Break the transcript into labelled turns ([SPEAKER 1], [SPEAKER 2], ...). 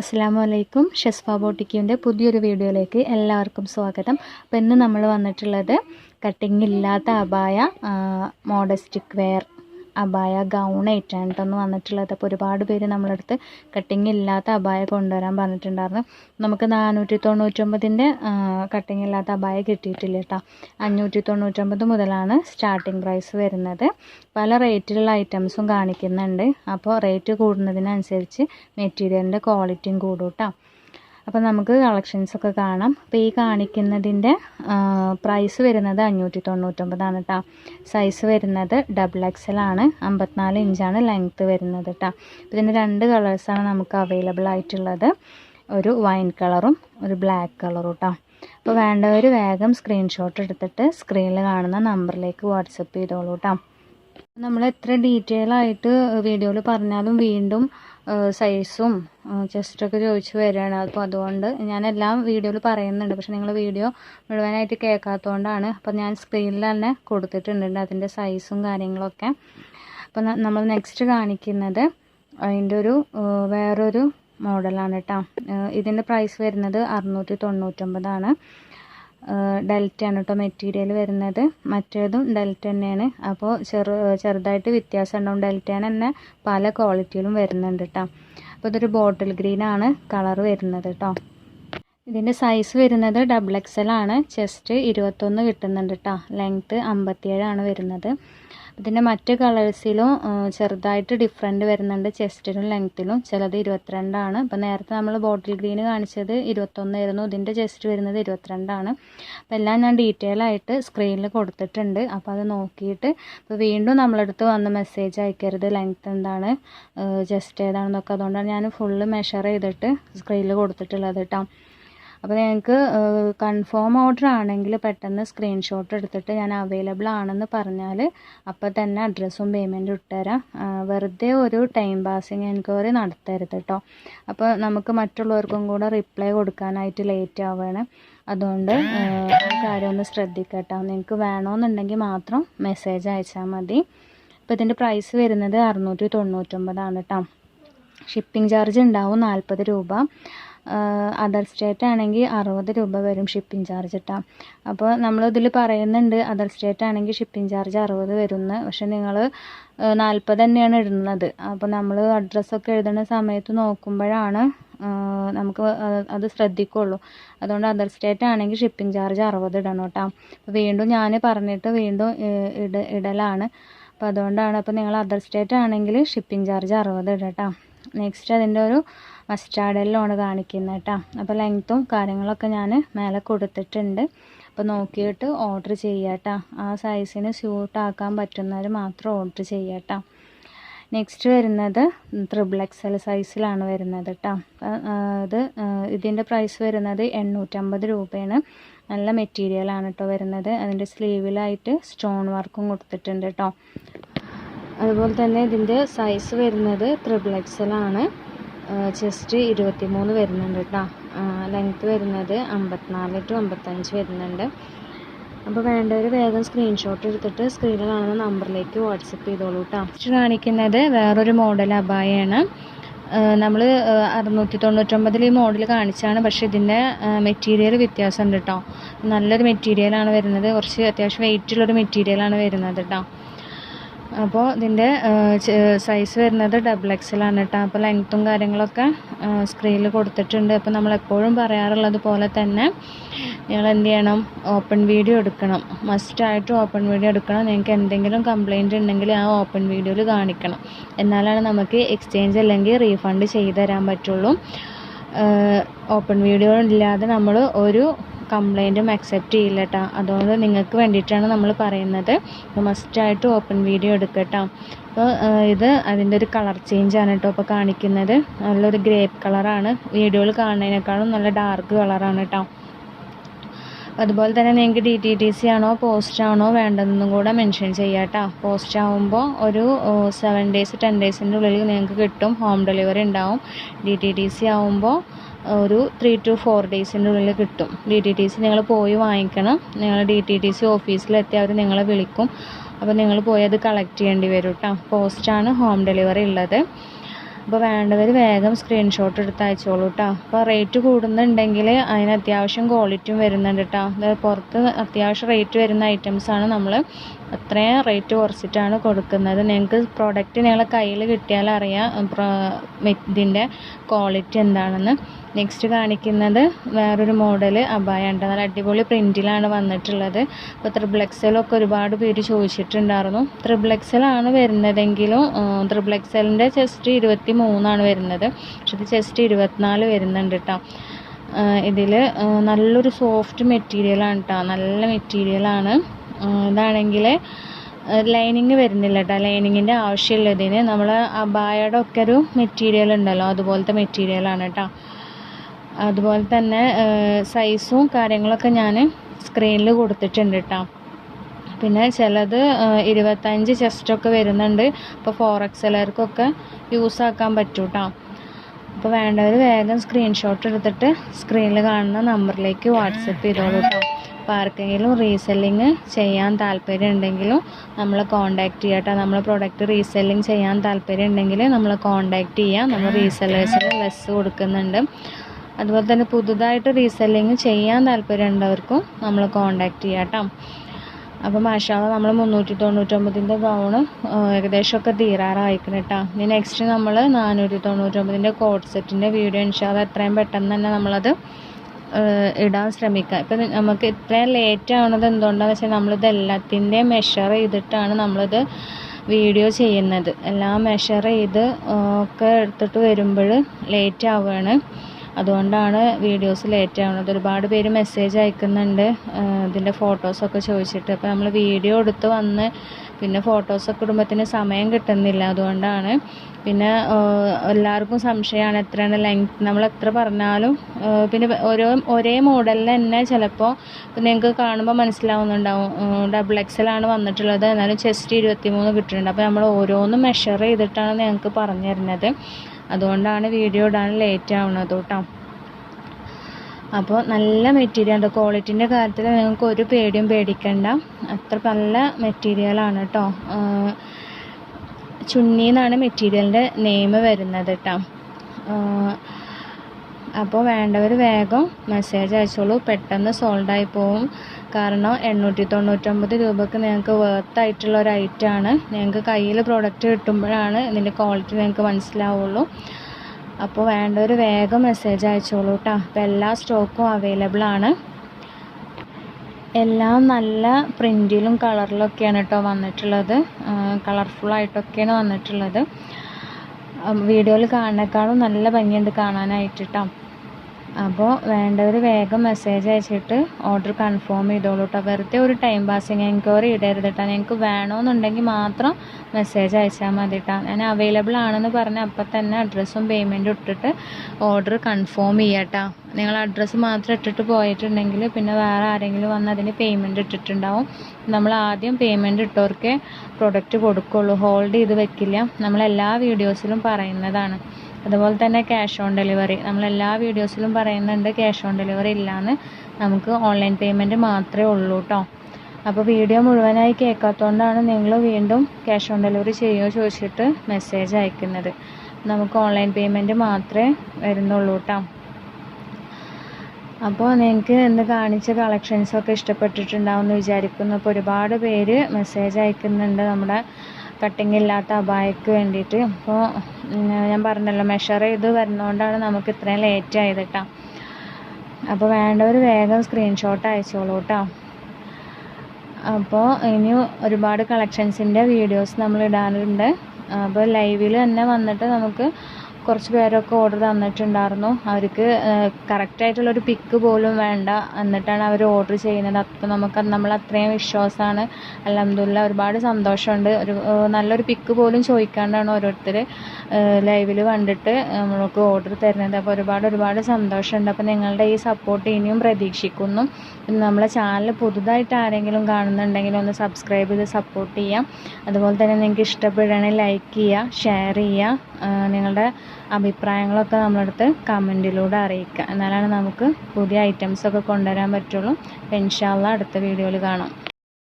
[SPEAKER 1] അസ്സാം വലൈക്കും ഷെസ്ഫ ബോട്ടിക്കിന്റെ പുതിയൊരു വീഡിയോയിലേക്ക് എല്ലാവർക്കും സ്വാഗതം. അപ്പോൾ ഇന്ന് നമ്മൾ വന്നിട്ടുള്ളത് കട്ടിങ് ഇല്ലാത്ത അബായ മോഡസ്റ്റിക് വെയർ അബായ ഗൗൺ ആയിട്ടാണ് കേട്ടോ വന്നിട്ടുള്ളത്. അപ്പോൾ ഒരുപാട് പേര് നമ്മളടുത്ത് കട്ടിങ് ഇല്ലാത്ത അബായ കൊണ്ടുവരാൻ പറഞ്ഞിട്ടുണ്ടായിരുന്നു. നമുക്ക് നാനൂറ്റി തൊണ്ണൂറ്റൊമ്പതിന്റെ കട്ടിങ് ഇല്ലാത്ത അബായ കിട്ടിയിട്ടില്ല കേട്ടോ അഞ്ഞൂറ്റി തൊണ്ണൂറ്റൊമ്പത് മുതലാണ് സ്റ്റാർട്ടിങ് പ്രൈസ് വരുന്നത്. പല റേറ്റിലുള്ള ഐറ്റംസും കാണിക്കുന്നുണ്ട്. അപ്പോൾ റേറ്റ് കൂടുന്നതിനനുസരിച്ച് മെറ്റീരിയലിന്റെ ക്വാളിറ്റിയും കൂടും കേട്ടോ അപ്പോൾ നമുക്ക് കളക്ഷൻസ് ഒക്കെ കാണാം. അപ്പോൾ ഈ കാണിക്കുന്നതിന്റെ പ്രൈസ് വരുന്നത് അഞ്ഞൂറ്റി തൊണ്ണൂറ്റൊമ്പതാണ് കേട്ടോ സൈസ് വരുന്നത് ഡബിൾ എക്സൽ ആണ്. അമ്പത്തിനാല് ഇഞ്ചാണ് ലെങ്ത്ത് വരുന്നത് കേട്ടോ ഇതിന്റെ രണ്ട് കളേഴ്സാണ് നമുക്ക് അവൈലബിൾ ആയിട്ടുള്ളത്. ഒരു വൈൻ കളറും ഒരു ബ്ലാക്ക് കളറും കേട്ടോ അപ്പോൾ വേണ്ടവർ വേഗം സ്ക്രീൻഷോട്ട് എടുത്തിട്ട് സ്ക്രീനിൽ കാണുന്ന നമ്പറിലേക്ക് വാട്സപ്പ് ചെയ്തോളൂ കേട്ടോ നമ്മൾ എത്ര ഡീറ്റെയിൽ ആയിട്ട് വീഡിയോയിൽ പറഞ്ഞാലും വീണ്ടും സൈസും ചെസ്റ്റൊക്കെ ചോദിച്ച് വരികയാണ്. അപ്പോൾ അതുകൊണ്ട് ഞാൻ എല്ലാം വീഡിയോയിൽ പറയുന്നുണ്ട്. പക്ഷെ നിങ്ങൾ വീഡിയോ മുഴുവനായിട്ട് കേൾക്കാത്തതുകൊണ്ടാണ് അപ്പോൾ ഞാൻ സ്ക്രീനിൽ തന്നെ കൊടുത്തിട്ടുണ്ട് അതിന്റെ സൈസും കാര്യങ്ങളൊക്കെ. അപ്പോൾ നമ്മൾ നെക്സ്റ്റ് കാണിക്കുന്നത് അതിന്റെ ഒരു വേറൊരു മോഡലാണ് കേട്ടോ ഇതിന്റെ പ്രൈസ് വരുന്നത് അറുന്നൂറ്റി തൊണ്ണൂറ്റൊമ്പതാണ്. ഡെൽറ്റയാണ് കേട്ടോ മെറ്റീരിയൽ വരുന്നത്. മറ്റേതും ഡെൽറ്റ തന്നെയാണ്. അപ്പോൾ ചെറു ചെറുതായിട്ട് വ്യത്യാസം ഉണ്ടാവും ഡെൽറ്റയാണ് തന്നെ പല ക്വാളിറ്റിയിലും വരുന്നുണ്ട് കേട്ടോ അപ്പോൾ ഇതൊരു ബോട്ടിൽ ഗ്രീൻ ആണ് കളർ വരുന്നത് കേട്ടോ ഇതിന്റെ സൈസ് വരുന്നത് ഡബിൾ എക്സൽ ആണ്. ചെസ്റ്റ് ഇരുപത്തൊന്ന് കിട്ടുന്നുണ്ട് കേട്ടോ ലെങ്ത്ത് അമ്പത്തിയേഴാണ് വരുന്നത്. ഇതിന്റെ മറ്റ് കളേഴ്സിലും ചെറുതായിട്ട് ഡിഫറെന്റ് വരുന്നുണ്ട്. ചെസ്റ്റിലും ലെങ്ത്തിലും ചിലത് ഇരുപത്തിരണ്ടാണ് അപ്പോൾ നേരത്തെ നമ്മൾ ബോട്ടിൽ ഗ്രീൻ കാണിച്ചത് ഇരുപത്തൊന്നായിരുന്നു ഇതിന്റെ ചെസ്റ്റ് വരുന്നത് ഇരുപത്തിരണ്ടാണ് അപ്പോൾ എല്ലാം ഞാൻ ഡീറ്റെയിൽ ആയിട്ട് സ്ക്രീനിൽ കൊടുത്തിട്ടുണ്ട്. അപ്പോൾ അത് നോക്കിയിട്ട് ഇപ്പോൾ വീണ്ടും നമ്മളടുത്ത് വന്ന് മെസ്സേജ് അയക്കരുത്. ലെങ്ത്ത് എന്താണ് ചെസ്റ്റ് ഏതാണെന്നൊക്കെ. അതുകൊണ്ടാണ് ഞാൻ ഫുള്ള് മെഷർ ചെയ്തിട്ട് സ്ക്രീനിൽ കൊടുത്തിട്ടുള്ളത് കേട്ടോ അപ്പോൾ നിങ്ങൾക്ക് കൺഫേം ഓർഡർ ആണെങ്കിൽ പെട്ടെന്ന് സ്ക്രീൻഷോട്ട് എടുത്തിട്ട് ഞാൻ അവൈലബിൾ ആണെന്ന് പറഞ്ഞാൽ അപ്പോൾ തന്നെ അഡ്രസ്സും പേയ്മെന്റും ഇട്ടുതരാം. വെറുതെ ഒരു ടൈം പാസിങ് എൻക്വയറി നടത്തരുത് കേട്ടോ അപ്പോൾ നമുക്ക് മറ്റുള്ളവർക്കും കൂടെ റിപ്ലൈ കൊടുക്കാനായിട്ട് ലേറ്റ് ആവുകയാണ് അതുകൊണ്ട് കാര്യം ഒന്ന് ശ്രദ്ധിക്കട്ടോ. നിങ്ങൾക്ക് വേണമെന്നുണ്ടെങ്കിൽ മാത്രം മെസ്സേജ് അയച്ചാൽ മതി. അപ്പോൾ ഇതിന്റെ പ്രൈസ് വരുന്നത് അറുന്നൂറ്റി തൊണ്ണൂറ്റൊമ്പതാണ് കേട്ടോ ഷിപ്പിംഗ് ചാർജ് ഉണ്ടാവും നാൽപ്പത് രൂപ. അതർ സ്റ്റേറ്റ് ആണെങ്കിൽ അറുപത് രൂപ വരും ഷിപ്പിംഗ് ചാർജ് ഇട്ടാ. അപ്പോൾ നമ്മൾ നമ്മളിതിൽ പറയുന്നുണ്ട് അതർ സ്റ്റേറ്റ് ആണെങ്കിൽ ഷിപ്പിംഗ് ചാർജ് അറുപത് വരുമെന്ന് പക്ഷെ നിങ്ങൾ നാൽപ്പത് തന്നെയാണ് ഇടുന്നത്. അപ്പോൾ നമ്മൾ അഡ്രസ്സൊക്കെ എഴുതുന്ന സമയത്ത് നോക്കുമ്പോഴാണ് നമുക്ക് അത് ശ്രദ്ധിക്കുള്ളൂ. അതുകൊണ്ട് അതർ സ്റ്റേറ്റ് ആണെങ്കിൽ ഷിപ്പിംഗ് ചാർജ് അറുപത് ഇടണം കേട്ടോ വീണ്ടും ഞാൻ പറഞ്ഞിട്ട് വീണ്ടും ഇട ഇടലാണ്. അപ്പോൾ അതുകൊണ്ടാണ് അപ്പോൾ നിങ്ങൾ അതർ സ്റ്റേറ്റ് ആണെങ്കിൽ ഷിപ്പിംഗ് ചാർജ് അറുപത് ഇടട്ടോ. നെക്സ്റ്റ് അതിന്റെ ഒരു മസ്റ്റാർഡ് എല്ലോണ് കാണിക്കുന്നത് കേട്ടോ അപ്പോൾ ലെങ്ത്തും കാര്യങ്ങളൊക്കെ ഞാൻ മേലെ കൊടുത്തിട്ടുണ്ട്. അപ്പോൾ നോക്കിയിട്ട് ഓർഡർ ചെയ്യുക കേട്ടോ ആ സൈസിന് സ്യൂട്ട് ആക്കാൻ പറ്റുന്നവർ മാത്രം ഓർഡർ ചെയ്യുക കേട്ടോ നെക്സ്റ്റ് വരുന്നത് ത്രിബിൾ എക്സ് എൽ സൈസിലാണ് വരുന്നത് കേട്ടോ അത് ഇതിന്റെ പ്രൈസ് വരുന്നത് എണ്ണൂറ്റമ്പത് രൂപയാണ്. നല്ല മെറ്റീരിയലാണ് കേട്ടോ വരുന്നത്. അതിന്റെ സ്ലീവിലായിട്ട് സ്റ്റോൺ വർക്കും കൊടുത്തിട്ടുണ്ട് കേട്ടോ അതുപോലെ തന്നെ ഇതിന്റെ സൈസ് വരുന്നത് ത്രിബിൾ എക്സലാണ് ചെസ്റ്റ് ഇരുപത്തി മൂന്ന് വരുന്നുണ്ട് കേട്ടോ ലെങ്ത്ത് വരുന്നത് അമ്പത്തിനാല് ടു അമ്പത്തഞ്ച് വരുന്നുണ്ട്. അപ്പോൾ വേണ്ടവർ വേഗം സ്ക്രീൻഷോട്ട് എടുത്തിട്ട് സ്ക്രീനിൽ കാണുന്ന നമ്പറിലേക്ക് വാട്സപ്പ് ചെയ്തോളൂ കേട്ടോ കാണിക്കുന്നത് വേറൊരു മോഡൽ അബായാണ്. നമ്മൾ അറുന്നൂറ്റി തൊണ്ണൂറ്റൊമ്പതിൽ ഈ മോഡൽ കാണിച്ചാണ് പക്ഷേ ഇതിന്റെ മെറ്റീരിയൽ വ്യത്യാസമുണ്ട് കേട്ടോ നല്ലൊരു മെറ്റീരിയലാണ് വരുന്നത്. കുറച്ച് അത്യാവശ്യം വെയിറ്റുള്ളൊരു മെറ്റീരിയലാണ് വരുന്നത് കേട്ടോ അപ്പോൾ ഇതിന്റെ സൈസ് വരുന്നത് ഡബിൾ എക്സലാണ് കേട്ടോ അപ്പോൾ ലെങ്ത്തും കാര്യങ്ങളൊക്കെ സ്ക്രീനിൽ കൊടുത്തിട്ടുണ്ട്. അപ്പോൾ നമ്മൾ എപ്പോഴും പറയാറുള്ളത് പോലെ തന്നെ നിങ്ങൾ എന്ത് ചെയ്യണം? ഓപ്പൺ വീഡിയോ എടുക്കണം. മസ്റ്റായിട്ട് ഓപ്പൺ വീഡിയോ എടുക്കണം. നിങ്ങൾക്ക് എന്തെങ്കിലും കംപ്ലൈന്റ് ഉണ്ടെങ്കിൽ ആ ഓപ്പൺ വീഡിയോയിൽ കാണിക്കണം. എന്നാലാണ് നമുക്ക് എക്സ്ചേഞ്ച് അല്ലെങ്കിൽ റീഫണ്ട് ചെയ്തു തരാൻ പറ്റുള്ളൂ. ഓപ്പൺ വീഡിയോ ഇല്ലാതെ നമ്മൾ ഒരു കംപ്ലൈന്റും അക്സെപ്റ്റ് ചെയ്യില്ല കേട്ടോ അതുകൊണ്ട് നിങ്ങൾക്ക് വേണ്ടിയിട്ടാണ് നമ്മൾ പറയുന്നത്. മസ്റ്റായിട്ട് ഓപ്പൺ വീഡിയോ എടുക്കട്ടോ. അപ്പോൾ ഇത് അതിന്റെ ഒരു കളർ ചേഞ്ചാണ് കേട്ടോ ഇപ്പോൾ കാണിക്കുന്നത്. നല്ലൊരു ഗ്രേപ്പ് കളറാണ് വീഡിയോയിൽ കാണുന്നതിനേക്കാളും നല്ല ഡാർക്ക് കളറാണ് കേട്ടോ. അതുപോലെ തന്നെ നിങ്ങൾക്ക് ഡി ടി ടി സി ആണോ പോസ്റ്റ് ആണോ വേണ്ടതെന്നും കൂടെ മെൻഷൻ ചെയ്യാം കേട്ടോ പോസ്റ്റ് ആകുമ്പോൾ ഒരു സെവൻ ഡേയ്സ് ടെൻ ഡേയ്സിന്റെ ഉള്ളിൽ നിങ്ങൾക്ക് കിട്ടും. ഹോം ഡെലിവറി ഉണ്ടാവും. ഡി ടി ടി സി ആകുമ്പോൾ ഒരു ത്രീ ടു ഫോർ ഡേയ്സിന്റെ ഉള്ളിൽ കിട്ടും. ഡി ടി ടി സി നിങ്ങൾ പോയി വാങ്ങിക്കണം. നിങ്ങൾ ഡി ടി ടി സി ഓഫീസിലെത്തി അവർ നിങ്ങളെ വിളിക്കും. അപ്പോൾ നിങ്ങൾ പോയി അത് കളക്ട് ചെയ്യേണ്ടി വരും കേട്ടോ പോസ്റ്റാണ് ഹോം ഡെലിവറി ഉള്ളത്. അപ്പോൾ വേണ്ടവർ വേഗം സ്ക്രീൻഷോട്ട് എടുത്ത് അയച്ചോളൂ കേട്ടോ അപ്പോൾ റേറ്റ് കൂടുന്നുണ്ടെങ്കിൽ അതിന് അത്യാവശ്യം ക്വാളിറ്റിയും വരുന്നുണ്ട് കേട്ടോ പുറത്ത് അത്യാവശ്യം റേറ്റ് വരുന്ന ഐറ്റംസാണ് നമ്മൾ അത്രയും റേറ്റ് കുറച്ചിട്ടാണ് കൊടുക്കുന്നത്. നിങ്ങൾക്ക് പ്രോഡക്റ്റ് നിങ്ങളെ കയ്യിൽ കിട്ടിയാൽ അറിയാം ഇതിന്റെ ക്വാളിറ്റി എന്താണെന്ന്. നെക്സ്റ്റ് കാണിക്കുന്നത് വേറൊരു മോഡൽ അബായ ഉണ്ട്. നല്ല അടിപൊളി പ്രിന്റിലാണ് വന്നിട്ടുള്ളത്. അപ്പോൾ ത്രിബിൾ എക്സലൊക്കെ ഒരുപാട് പേര് ചോദിച്ചിട്ടുണ്ടായിരുന്നു. ത്രിബിൾ എക്സലാണ് വരുന്നതെങ്കിലും ത്രിബിൾ എക്സലിന്റെ ചെസ്റ്റ് ഇരുപത്തി മൂന്നാണ് വരുന്നത്. പക്ഷെ ഇത് ചെസ്റ്റ് ഇരുപത്തിനാല് വരുന്നുണ്ട് കേട്ടോ ഇതിൽ നല്ലൊരു സോഫ്റ്റ് മെറ്റീരിയലാണ് കേട്ടോ നല്ല മെറ്റീരിയലാണ് ഇതാണെങ്കിൽ ലൈനിങ് വരുന്നില്ല കേട്ടോ ലൈനിങ്ങിന്റെ ആവശ്യമില്ല ഇതിന് നമ്മൾ അബായയുടെ ഒക്കെ ഒരു മെറ്റീരിയൽ ഉണ്ടല്ലോ അതുപോലത്തെ മെറ്റീരിയലാണ് കേട്ടോ അതുപോലെ തന്നെ സൈസും കാര്യങ്ങളൊക്കെ ഞാൻ സ്ക്രീനിൽ കൊടുത്തിട്ടുണ്ട് കേട്ടോ പിന്നെ ചിലത് ഇരുപത്തഞ്ച് ചെസ്റ്റൊക്കെ വരുന്നുണ്ട്. അപ്പോൾ ഫോർ എക്സലർക്കൊക്കെ യൂസ് ആക്കാൻ പറ്റും കേട്ടോ അപ്പോൾ വേണ്ടവർ വേഗം സ്ക്രീൻഷോട്ട് എടുത്തിട്ട് സ്ക്രീനിൽ കാണുന്ന നമ്പറിലേക്ക് വാട്സപ്പ് ചെയ്തോളൂ കേട്ടോ അപ്പോൾ ആർക്കെങ്കിലും റീസെല്ലിങ് ചെയ്യാൻ താല്പര്യം ഉണ്ടെങ്കിലും നമ്മൾ കോൺടാക്റ്റ് ചെയ്യുക കേട്ടോ നമ്മൾ പ്രൊഡക്റ്റ് റീസെല്ലിങ് ചെയ്യാൻ താല്പര്യം ഉണ്ടെങ്കിൽ നമ്മൾ കോൺടാക്റ്റ് ചെയ്യുക നമ്മൾ റീസെല്ലേഴ്സിന് ലെസ് കൊടുക്കുന്നുണ്ട്. അതുപോലെ തന്നെ പുതുതായിട്ട് റീസെല്ലിങ് ചെയ്യാൻ താല്പര്യം ഉണ്ടവർക്കും നമ്മൾ കോൺടാക്റ്റ് ചെയ്യാം കേട്ടോ അപ്പോൾ മാഷാവ നമ്മൾ മുന്നൂറ്റി തൊണ്ണൂറ്റൊമ്പതിന്റെ ഗൗണ് ഏകദേശമൊക്കെ തീരാറായിക്കണം കേട്ടോ ഇനി നെക്സ്റ്റ് നമ്മൾ നാനൂറ്റി തൊണ്ണൂറ്റൊമ്പതിന്റെ കോഡ് സെറ്റിന്റെ വീഡിയോ ഇൻഷാല്ല എത്രയും പെട്ടെന്ന് തന്നെ നമ്മളത് ഇടാൻ ശ്രമിക്കുക. ഇപ്പം നമുക്ക് ഇത്രയും ലേറ്റ് ആവുന്നത് എന്തുകൊണ്ടാണെന്ന് വെച്ചാൽ നമ്മളിത് എല്ലാത്തിന്റെയും മെഷർ ചെയ്തിട്ടാണ് നമ്മളിത് വീഡിയോ ചെയ്യുന്നത്. എല്ലാം മെഷർ ചെയ്ത് ഒക്കെ എടുത്തിട്ട് വരുമ്പോൾ ലേറ്റ് ആവുകയാണ്. അതുകൊണ്ടാണ് വീഡിയോസ് ലേറ്റ് ആവുന്നത്. ഒരുപാട് പേര് മെസ്സേജ് അയക്കുന്നുണ്ട്. ഇതിന്റെ ഫോട്ടോസൊക്കെ ചോദിച്ചിട്ട്. അപ്പോൾ നമ്മൾ വീഡിയോ എടുത്ത് വന്ന് പിന്നെ ഫോട്ടോസൊക്കെ ഇടുമ്പോഴത്തേന് സമയം കിട്ടുന്നില്ല. അതുകൊണ്ടാണ് പിന്നെ എല്ലാവർക്കും സംശയമാണ് എത്രയാണ് ലെങ്ത് നമ്മൾ എത്ര പറഞ്ഞാലും. പിന്നെ ഓരോ ഒരേ മോഡലിൽ തന്നെ ചിലപ്പോൾ നിങ്ങൾക്ക് കാണുമ്പോൾ മനസ്സിലാവുന്നുണ്ടാവും. ഡബിൾ എക്സലാണ് വന്നിട്ടുള്ളത്. എന്നാലും ചെസ്റ്റ് ഇരുപത്തി മൂന്ന് കിട്ടുന്നുണ്ട്. അപ്പോൾ നമ്മൾ ഓരോന്നും മെഷർ ചെയ്തിട്ടാണ് ഞങ്ങൾക്ക് പറഞ്ഞു തരുന്നത് അതുകൊണ്ടാണ് വീഡിയോ ഇടാൻ ലേറ്റ് ആവുന്നത് കേട്ടോ. അപ്പോൾ നല്ല മെറ്റീരിയൽ ക്വാളിറ്റീന്റെ കാര്യത്തിൽ നിങ്ങൾക്ക് ഒരു പേടിയും പേടിക്കണ്ട. അത്ര നല്ല മെറ്റീരിയലാണ് കേട്ടോ. ചുന്നി എന്നാണ് മെറ്റീരിയലിന്റെ നെയിം വരുന്നത് കേട്ടോ. അപ്പോൾ വേണ്ടവർ വേഗം മെസ്സേജ് അയച്ചോളൂ. പെട്ടെന്ന് സോൾഡായി പോവും. കാരണം എണ്ണൂറ്റി തൊണ്ണൂറ്റൊമ്പത് രൂപക്ക് നിങ്ങൾക്ക് വർത്ത് ആയിട്ടുള്ള ഒരു ഐറ്റമാണ് നിങ്ങൾക്ക് കയ്യിൽ പ്രോഡക്റ്റ് കിട്ടുമ്പോഴാണ് ഇതിന്റെ ക്വാളിറ്റി നിങ്ങൾക്ക് മനസ്സിലാവുള്ളൂ. അപ്പോൾ വേണ്ടവർ വേഗം മെസ്സേജ് അയച്ചോളൂ കേട്ടോ അപ്പോൾ എല്ലാ സ്റ്റോക്കും അവൈലബിൾ ആണ്. എല്ലാം നല്ല പ്രിന്റിലും കളറിലൊക്കെയാണ് കേട്ടോ വന്നിട്ടുള്ളത്. കളർഫുള്ളായിട്ടൊക്കെയാണ് വന്നിട്ടുള്ളത്. വീഡിയോയിൽ കാണുന്നേക്കാളും നല്ല ഭംഗിയുണ്ട് കാണാനായിട്ട് കേട്ടോ അപ്പോൾ വേണ്ടവർ വേഗം മെസ്സേജ് അയച്ചിട്ട് ഓർഡർ കൺഫേം ചെയ്തോളൂ കേട്ടോ വെറുതെ ഒരു ടൈം പാസിങ് എൻക്വയറി ഇടരുത് കേട്ടോ നിങ്ങൾക്ക് വേണമെന്നുണ്ടെങ്കിൽ മാത്രം മെസ്സേജ് അയച്ചാൽ മതി കേട്ടോ ഞാൻ അവൈലബിൾ ആണെന്ന് പറഞ്ഞ അപ്പം തന്നെ അഡ്രസ്സും പേയ്മെന്റും ഇട്ടിട്ട് ഓർഡർ കൺഫേം ചെയ്യാം കേട്ടോ നിങ്ങൾ അഡ്രസ്സ് മാത്രം ഇട്ടിട്ട് പോയിട്ടുണ്ടെങ്കിൽ പിന്നെ വേറെ ആരെങ്കിലും വന്ന് അതിന് പേയ്മെന്റ് ഇട്ടിട്ടുണ്ടാവും. നമ്മൾ ആദ്യം പേയ്മെന്റ് ഇട്ടവർക്കേ പ്രൊഡക്റ്റ് കൊടുക്കുള്ളൂ. ഹോൾഡ് ചെയ്ത് വെക്കില്ല. നമ്മൾ എല്ലാ വീഡിയോസിലും പറയുന്നതാണ്. അതുപോലെ തന്നെ ക്യാഷ് ഓൺ ഡെലിവറി നമ്മൾ എല്ലാ വീഡിയോസിലും പറയുന്നുണ്ട് ക്യാഷ് ഓൺ ഡെലിവറി ഇല്ലയെന്ന് നമുക്ക് ഓൺലൈൻ പേയ്മെന്റ് മാത്രമേ ഉള്ളൂ കേട്ടോ അപ്പോൾ വീഡിയോ മുഴുവനായി കേൾക്കാത്തതുകൊണ്ടാണ് നിങ്ങൾ വീണ്ടും ക്യാഷ് ഓൺ ഡെലിവറി ചെയ്യുമോ ചോദിച്ചിട്ട് മെസ്സേജ് അയക്കുന്നത്. നമുക്ക് ഓൺലൈൻ പേയ്മെന്റ് മാത്രമേ വരുന്നുള്ളൂ കേട്ടോ അപ്പോൾ നിങ്ങൾക്ക് ഇന്ന് കാണിച്ച കളക്ഷൻസൊക്കെ ഇഷ്ടപ്പെട്ടിട്ടുണ്ടാവും എന്ന് വിചാരിക്കുന്നു. അപ്പോൾ ഒരുപാട് പേര് മെസ്സേജ് അയക്കുന്നുണ്ട് നമ്മുടെ കട്ടിങ് ഇല്ലാത്ത അബായക്ക് വേണ്ടിയിട്ട് അപ്പോൾ ഞാൻ പറഞ്ഞല്ലോ മെഷർ ചെയ്ത് വരുന്നതുകൊണ്ടാണ് നമുക്ക് ഇത്രയും ലേറ്റ് ആയത് കേട്ടോ അപ്പോൾ വേണ്ടവർ വേഗം സ്ക്രീൻഷോട്ട് അയച്ചോളൂ കേട്ടോ അപ്പോൾ ഇനി ഒരുപാട് കളക്ഷൻസിന്റെ വീഡിയോസ് നമ്മൾ ഇടാനുണ്ട്. അപ്പോൾ ലൈവിൽ തന്നെ വന്നിട്ട് നമുക്ക് കുറച്ച് പേരൊക്കെ ഓർഡർ തന്നിട്ടുണ്ടായിരുന്നു. അവർക്ക് കറക്റ്റായിട്ടുള്ളൊരു പിക്ക് പോലും വേണ്ട എന്നിട്ടാണ് അവർ ഓർഡർ ചെയ്യുന്നത്. അപ്പോൾ നമുക്ക് നമ്മൾ അത്രയും വിശ്വാസമാണ്. അലഹമില്ല ഒരുപാട് സന്തോഷമുണ്ട്. ഒരു നല്ലൊരു പിക്ക് പോലും ചോദിക്കാണ്ടാണ് ഓരോരുത്തർ ലൈവിൽ കണ്ടിട്ട് നമുക്ക് ഓർഡർ തരുന്നത്. അപ്പോൾ ഒരുപാട് ഒരുപാട് സന്തോഷമുണ്ട്. അപ്പോൾ നിങ്ങളുടെ ഈ സപ്പോർട്ട് ഇനിയും പ്രതീക്ഷിക്കുന്നു. നമ്മളെ ചാനൽ പുതുതായിട്ട് ആരെങ്കിലും കാണുന്നുണ്ടെങ്കിൽ ഒന്ന് സബ്സ്ക്രൈബ് ചെയ്ത് സപ്പോർട്ട് ചെയ്യാം. അതുപോലെ തന്നെ നിങ്ങൾക്ക് ഇഷ്ടപ്പെടുകയാണെങ്കിൽ ലൈക്ക് ചെയ്യുക ഷെയർ ചെയ്യുക. നിങ്ങളുടെ അഭിപ്രായങ്ങളൊക്കെ നമ്മളടുത്ത് കമന്റിലൂടെ അറിയിക്കുക. എന്നാലാണ് നമുക്ക് പുതിയ ഐറ്റംസൊക്കെ കൊണ്ടുവരാൻ പറ്റുള്ളൂ. അപ്പോൾ ഇൻഷാല്ല അടുത്ത വീഡിയോയിൽ കാണാം.